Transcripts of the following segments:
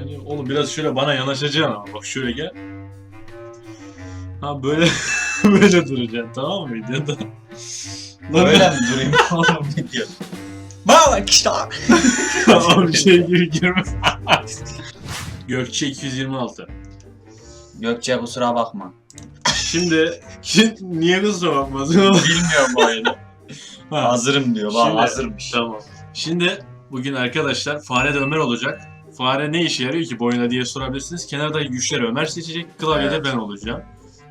ediyor. Oğlum biraz şöyle bana yanaşacaksın ama bak şöyle gel. Ha böyle böyle duracaksın tamam mı videoda? Böyle mi durayım oğlum video? Bak işte. Tamam şey gibi girme. Gökçe 226. Gökçe kusura bakma. Şimdi niye kusura bakmasın oğlum? Bilmiyorum bu oyunu. Ha, Hazırım diyor. Bak Şimdi- hazırmış. Tamam. Şimdi bugün arkadaşlar fare de Ömer olacak. Fare ne işe yarıyor ki bu oyunda diye sorabilirsiniz. Kenarda güçleri Ömer seçecek, klavyede Evet. ben olacağım.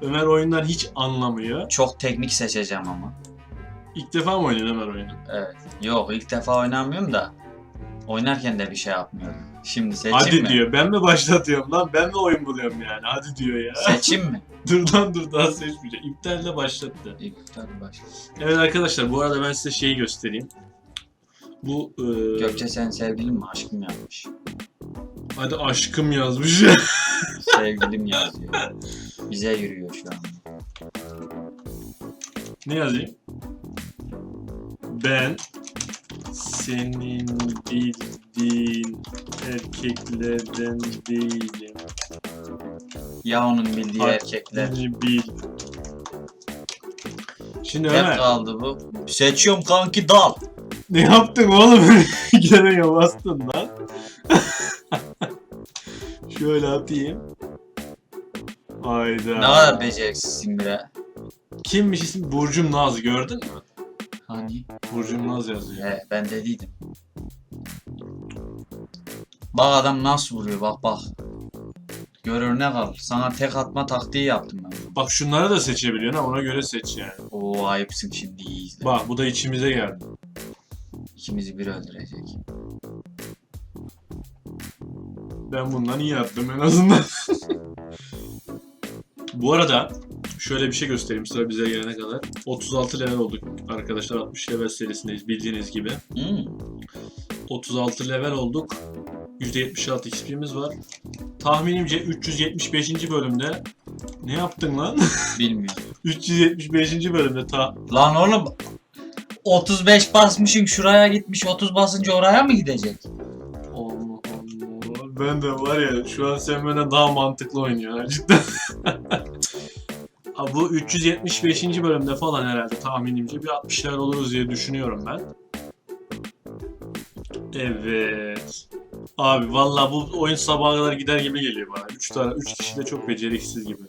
Ömer oyundan hiç anlamıyor. Çok teknik seçeceğim ama. İlk defa mı oynuyor Ömer oyunu? Evet. Yok ilk defa oynamıyorum da. Oynarken de bir şey yapmıyorum. Şimdi seçeyim Hadi mi? diyor. Ben mi başlatıyorum lan? Ben mi oyun buluyorum yani? Hadi diyor ya. Seçeyim mi? dur lan dur daha seçmeyeceğim. İptalle başlattı. İptal başla. Evet arkadaşlar bu arada ben size şeyi göstereyim. Bu e, Gökçe sen sevgilin mi? Aşkım yazmış. Hadi aşkım yazmış. Sevgilim yazıyor. Bize yürüyor şu an. ne yazayım? Ben senin bildiğin erkeklerden değilim. Ya onun bildiği erkekler. Bil. Şimdi Hep Ömer kaldı bu. Seçiyorum kanki dal. ne yaptın oğlum? Gene bastın lan. Şöyle atayım. Hayda. Ne kadar beceriksizsin bre. Kimmiş isim? Burcum Naz gördün mü? Hani? Burcum Naz yazıyor. He ben dediydim. Bak adam nasıl vuruyor bak bak. Görür ne kal. Sana tek atma taktiği yaptım ben. Bak şunları da seçebiliyorsun ha ona göre seç yani. Oo ayıpsın şimdi iyi izle. Bak bu da içimize geldi. İkimizi bir öldürecek. Ben bundan iyi attım en azından. Bu arada şöyle bir şey göstereyim sıra bize gelene kadar. 36 level olduk arkadaşlar 60 level serisindeyiz bildiğiniz gibi. Hmm. 36 level olduk. %76 XP'miz var. Tahminimce 375. bölümde ne yaptın lan? Bilmiyorum. 375. bölümde ta Lan oğlum 35 basmışım şuraya gitmiş 30 basınca oraya mı gidecek? Ben de var ya şu an sen benden daha mantıklı oynuyorsun ha, cidden. Bu 375. bölümde falan herhalde tahminimce bir 60'lar oluruz diye düşünüyorum ben. Evet. Abi valla bu oyun sabaha kadar gider gibi geliyor bana. 3 tane 3 kişi de çok beceriksiz gibi.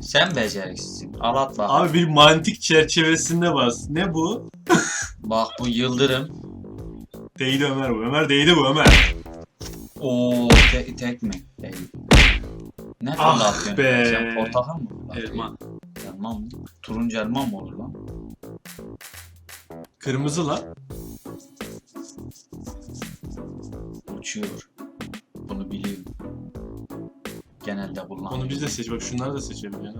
Sen beceriksizsin. Al at bak. Abi bir mantık çerçevesinde bas. Ne bu? Bak bu yıldırım. Değdi Ömer bu. Ömer değdi bu Ömer. Oo te- tek mi? Değil. Ne Ah fırlatıyorsun? be. Sen portakal mı fırlatıyorsun? Elma. Elma mı? Turuncu elma mı olur lan? Kırmızı lan. Uçuyor. Bunu biliyorum. Genelde kullanıyorum. Onu biz de seç. Bak şunları da seçelim ya.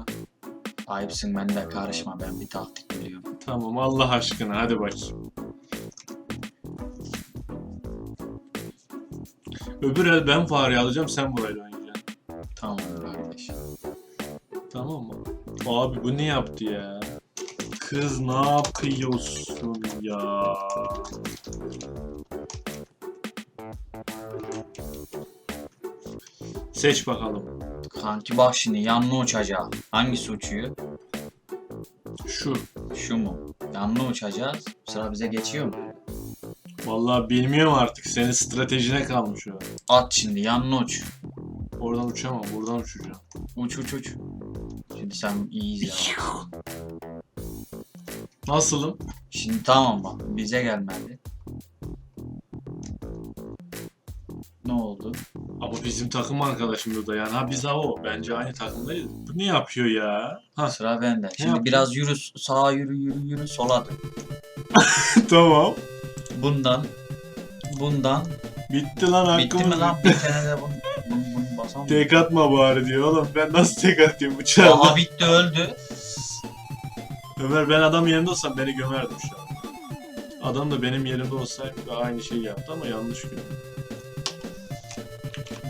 Ayıpsın ben de karışma ben bir taktik biliyorum. Tamam Allah aşkına hadi bakayım. Öbür el ben fareyi alacağım sen burayla oynayacaksın. Tamam kardeş. Tamam mı? Abi bu ne yaptı ya? Kız ne yapıyorsun ya? Seç bakalım. Kanki bak şimdi yanına uçacak. Hangisi uçuyor? Şu. Şu mu? Yanına uçacağız. Sıra bize geçiyor mu? Vallahi bilmiyorum artık. Senin stratejine kalmış o. At şimdi yanına uç. Oradan uçamam. Buradan uçacağım. Uç uç uç. Şimdi sen iyiyiz ya. Nasılım? Şimdi tamam bak bize gelmedi. Ne oldu? Ama bizim takım arkadaşımız da yani. Ha biz ha o. Bence aynı takımdayız. Bu ne yapıyor ya? Ha Sıra bende. Şimdi yaptın? biraz yürü sağa yürü yürü yürü sola dön. tamam. Bundan bundan Bitti lan hakkımız. bitti mi lan bir tane de bunu bunu, bunu basamam. Tek atma bari diyor oğlum. Ben nasıl tek atayım bıçağı? Aha bitti öldü. Ömer ben adam yerinde olsam beni gömerdim şu an. Adam da benim yerimde olsaydı da aynı şeyi yaptı ama yanlış gördüm.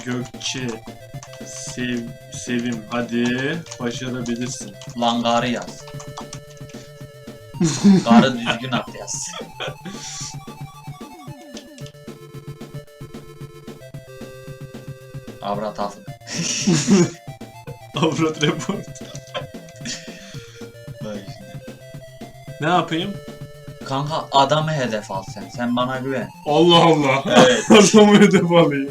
Gökçe Sev, Sevim hadi başarabilirsin. Lan garı yaz. Garı düzgün at yaz. Avrat afık. Avrat report. Ne yapayım? Kanka adamı hedef al sen. Sen bana güven. Allah Allah. Evet. Adamı hedef alayım.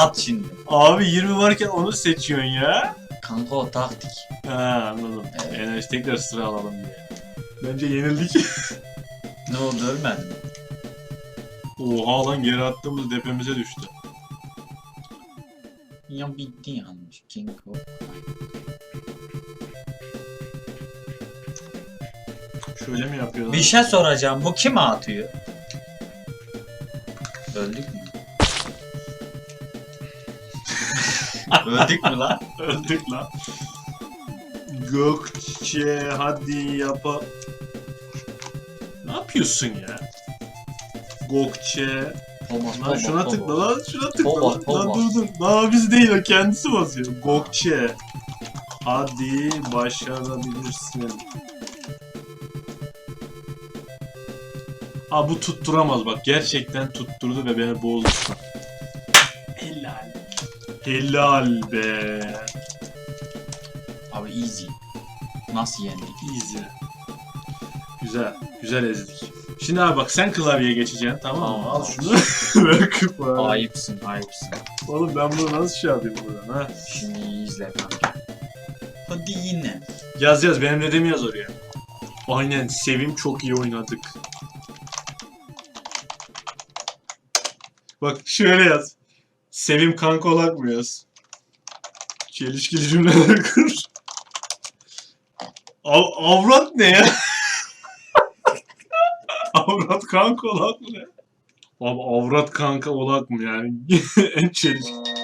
At şimdi. Abi 20 varken onu seçiyorsun ya. Kanka o taktik. Ha anladım. Evet. Enerji tekrar sıra alalım diye. Bence yenildik. Ne oldu ölmedin mi? Oha lan geri attığımız depemize düştü. Ya bitti yanlış. King of. Şöyle mi yapıyorlar? Bir şey soracağım. Bu kime atıyor? Öldük mü? Öldük mü lan? Öldük lan. Gökçe hadi yapa. Ne yapıyorsun ya? Gökçe. Thomas, Lan şuna tıkla lan şuna tıkla Baba, lan. Lan dur dur. Daha biz değil o kendisi basıyor. Gökçe. Hadi başarabilirsin. Aa bu tutturamaz bak. Gerçekten tutturdu ve beni boğdu. Helal. Helal be. Abi easy. Nasıl yendik? Easy. Güzel. Güzel ezdik. Şimdi abi bak sen klavyeye geçeceksin tamam mı? Al şunu. Ver kıpa. Ayıpsın, ayıpsın. Oğlum ben bunu nasıl şey yapayım buradan ha? Şimdi iyi izle kanka. Hadi yine. Yaz yaz benim dediğimi yaz oraya. Aynen Sevim çok iyi oynadık. Bak şöyle yaz. Sevim kanka olak mı yaz? Çelişkili cümleler kur. Av avrat ne ya? Avrat kanka olak mı ne? Abi avrat kanka olak mı yani? en çelişkili.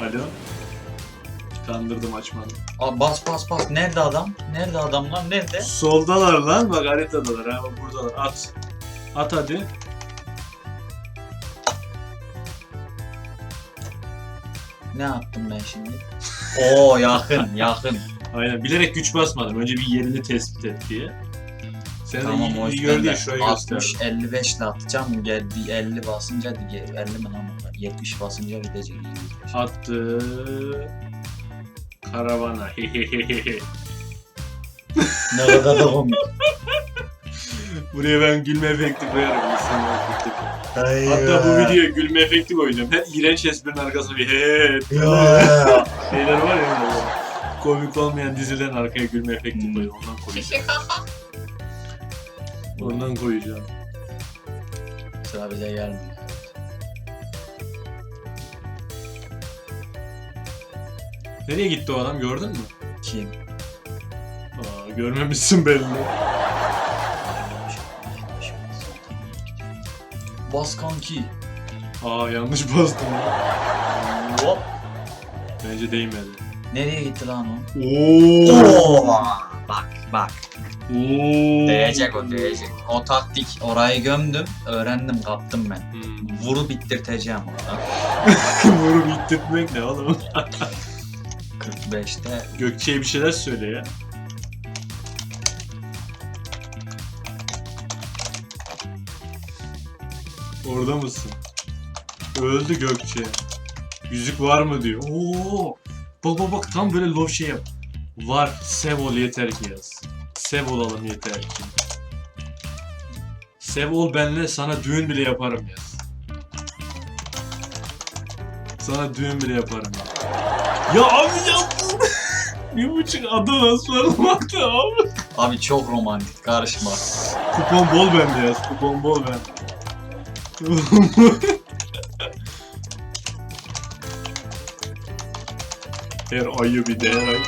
Alo? Kandırdım açmadım. Abi bas bas bas. Nerede adam? Nerede adam lan? Nerede? Soldalar lan bak haritadalar ha bak buradalar at. At hadi. Ne yaptım ben şimdi? Oo yakın, yakın. Aynen bilerek güç basmadım. Önce bir yerini tespit et diye. Sen tamam de o iyi, gördü ya şurayı 60 gösterdim. 55 ile atacağım. Geldi 50 basınca diye 50 mi lan onlar? 70 basınca gidecek. 25. Attı. Karavana. ne kadar da komik. Buraya ben gülme efekti koyarım. insanlar efekti. Hatta bu videoya gülme efekti koyacağım. Her iğrenç esprinin arkasına bir he Ya. şeyler var ya. Komik olmayan dizilerin arkaya gülme efekti Hmm. koyuyorum. Ondan koyacağım. Ondan koyacağım. Sıra bize gelmiyor. Nereye gitti o adam gördün mü? Kim? Aa, görmemişsin belli. Bas kanki. Aa yanlış bastım. Hop. Bence değmedi. Nereye gitti lan o? Oo. Bak bak. Oo. Değecek o değecek. O taktik orayı gömdüm. Öğrendim kaptım ben. Hmm. Vuru bittirteceğim orada. Vurup ittirtmek ne oğlum? 45'te Gökçe'ye bir şeyler söyle ya. Orada mısın? Öldü Gökçe. Yüzük var mı diyor. Oo. Bak bak bak tam böyle love şey yap. Var. Sev ol yeter ki yaz. Sev olalım yeter ki. Sev ol benle sana düğün bile yaparım yaz. Sana düğün bile yaparım ya. Ya abi yaptın. Bir buçuk adı ısmarlamakta abi. Abi çok romantik karışma. Kupon bol bende yaz. Kupon bol bende. her ayı bir de her ay.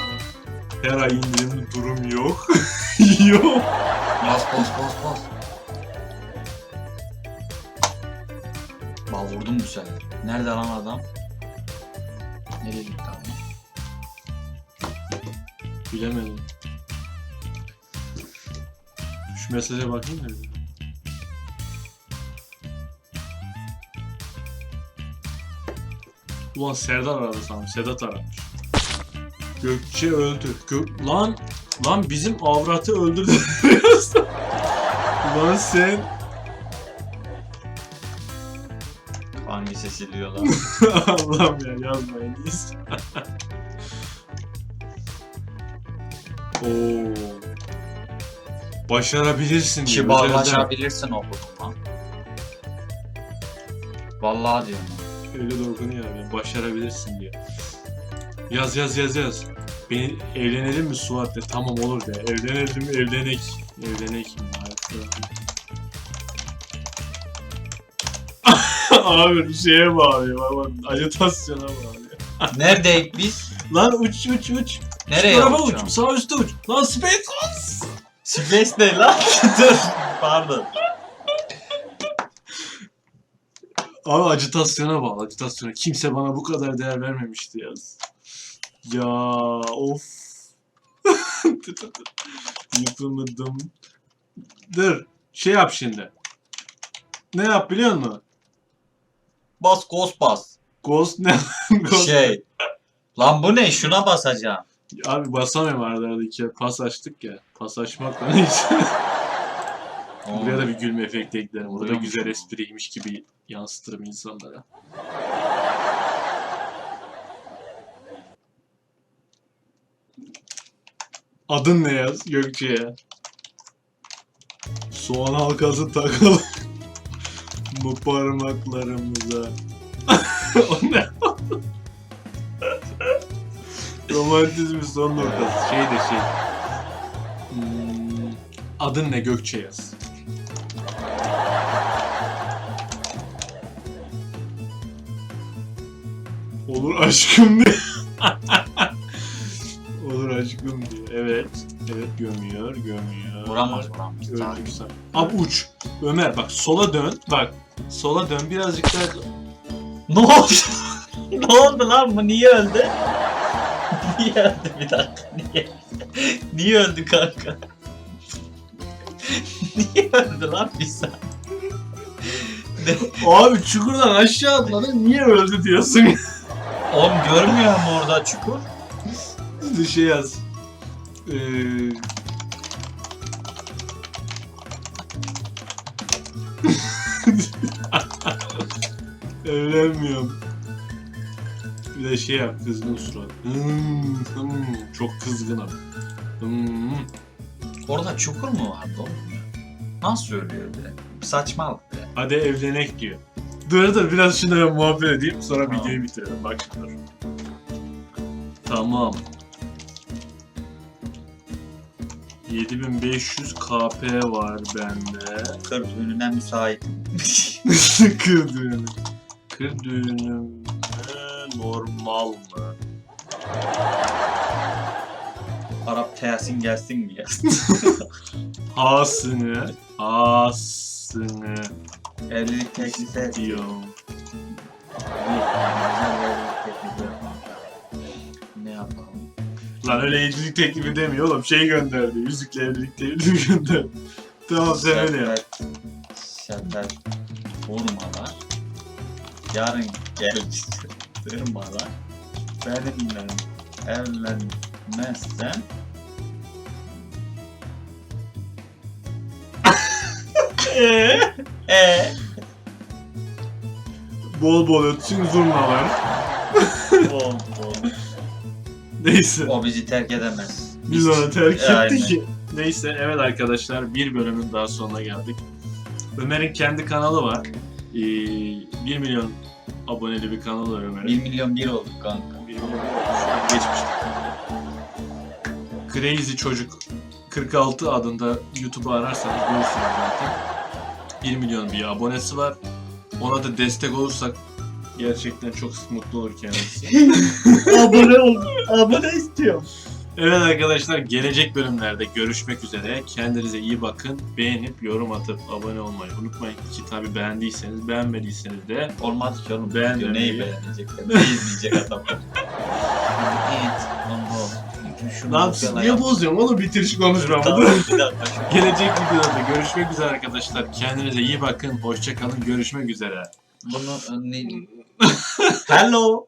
Her ay indirimli durum yok. yok. Bas bas bas bas. Bak vurdum bu sefer. Nerede lan adam? Nereye gitti adam? Bilemedim. Şu mesaja bakayım bir. Ulan Serdar aradı sanırım. Sedat aramış. Gökçe öldü. Gök... Lan lan bizim avratı öldürdü. lan sen Hangisi siliyorlar? Allah'ım ya yazmayın. Oo. Başarabilirsin. diyor. Özelden- Kibarlaşabilirsin okudum lan. Vallahi diyorum. Öyle dokunuyor yani. Başarabilirsin diyor. Yaz yaz yaz yaz. Beni evlenelim mi Suat de tamam olur de. Evlenelim evlenek. Evlenek mi? Abi bir şeye bağlıyor. Bak bak acitasyona bağlıyor. Neredeyik biz? Lan uç uç uç. Nereye Şu tarafa uç. Sağ üstte uç. Lan space uç. Space ne lan? Dur. Pardon. Abi acitasyona bağlı. Acitasyona. Kimse bana bu kadar değer vermemişti yaz. Ya of. Yıpamadım. Dur. Şey yap şimdi. Ne yap biliyor musun? Bas ghost bas. Ghost ne? Ghost. Şey. Lan bu ne? Şuna basacağım. Abi basamıyorum arada arada iki. Pas açtık ya. Pas açmakla ne işi? Buraya da bir gülme efekti eklerim. Burada Buyurmuş güzel espriymiş gibi yansıtırım insanlara. Adın ne yaz Gökçe'ye? Soğan halkası takalım mı parmaklarımıza? o ne? Romantizmin son noktası. Şey de şey. Hmm, adın ne Gökçe yaz. Olur aşkım diye. Aşkım diye. Evet. Evet gömüyor, gömüyor. Vuramaz vuramaz. Öldük sen. Abi uç. Ömer bak sola dön. Bak. Sola dön birazcık daha. Ne oldu? ne oldu lan bu? Niye öldü? Niye öldü bir dakika? Niye? Niye öldü kanka? Niye öldü lan saniye? Abi çukurdan aşağı atladı. Niye öldü diyorsun? Oğlum görmüyor mu orada çukur? Bir şey yaz. Ee... Evlenmiyorum. Bir de şey yap kızgın surat. Hmm, hmm, çok kızgınım. Hmm. Orada çukur mu vardı oğlum? Nasıl ölüyor bir de? Saçmalık be. Hadi evlenek diyor. Dur dur biraz ben muhabbet edeyim sonra videoyu bitirelim. Bak şimdi. Tamam. 7500 KP var bende. Kır düğününe müsait. Kır düğünü. Kır düğünü mü, normal mı? Arap tersin gelsin mi ya? Hasını, hasını Evlilik teklifi et. diyorum. Lan öyle evlilik teklifi demiyor oğlum. Şey gönderdi. Yüzükle evlilik teklifi gönderdi. Tamam sen öyle yap. Şerbet vurmalar. Yarın gelecek durmalar. Benimle evlenmezsen Eee? Eee? Bol bol ötsün zurnalar. Bol bol. Neyse. O bizi terk edemez. Biz onu terk Aynen. ettik ki. Neyse evet arkadaşlar bir bölümün daha sonuna geldik. Ömer'in kendi kanalı var. Ee, 1 milyon aboneli bir kanalı var Ömer'in. 1 milyon bir olduk kanka. 1 milyon geçmiştik. Crazy Çocuk 46 adında YouTube'u ararsanız bulursunuz zaten. 1 milyon bir abonesi var. Ona da destek olursak gerçekten çok mutlu olur kendisi. Abone ol. Abone istiyorum. Evet arkadaşlar gelecek bölümlerde görüşmek üzere. Kendinize iyi bakın. Beğenip yorum atıp abone olmayı unutmayın. Ki tabi beğendiyseniz beğenmediyseniz de Olmaz ki oğlum. Beğendim. Video neyi beğenecekler? Ne izleyecek adam? evet. Şunu Lan siz niye bozuyorsun oğlum bitir şu konuşmamı. Gelecek videoda görüşmek üzere arkadaşlar. Kendinize iyi bakın. Hoşçakalın. Görüşmek üzere. Bunu ne? Hello.